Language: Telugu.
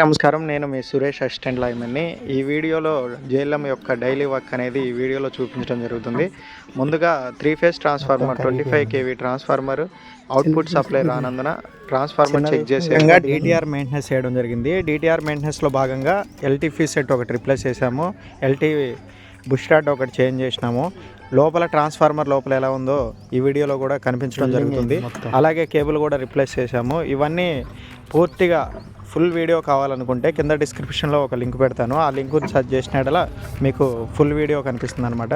నమస్కారం నేను మీ సురేష్ అసిస్టెంట్ లైమన్ని ఈ వీడియోలో జేఎల్ఎం యొక్క డైలీ వర్క్ అనేది ఈ వీడియోలో చూపించడం జరుగుతుంది. ముందుగా three phase transformer twenty five KV transformer output supply రానందున transformer check చేసి డిటిఆర్ మెయింటెనెన్స్ చేయడం జరిగింది. డిటిఆర్ మెయింటెనెన్స్లో భాగంగా ఎల్టీఫీ సెట్ ఒకటి రిప్లేస్ చేసాము ఎల్టీ బుష్ రాడ్ ఒకటి చేంజ్ చేసినాము. లోపల ట్రాన్స్ఫార్మర్ లోపల ఎలా ఉందో ఈ వీడియోలో కూడా కనిపించడం జరుగుతుంది. అలాగే కేబుల్ కూడా రిప్లేస్ చేశాము. ఇవన్నీ పూర్తిగా ఫుల్ వీడియో కావాలనుకుంటే కింద డిస్క్రిప్షన్లో ఒక లింక్ పెడతాను. ఆ లింక్ సర్చ్ చేసిన మీకు ఫుల్ వీడియో కనిపిస్తుంది అనమాట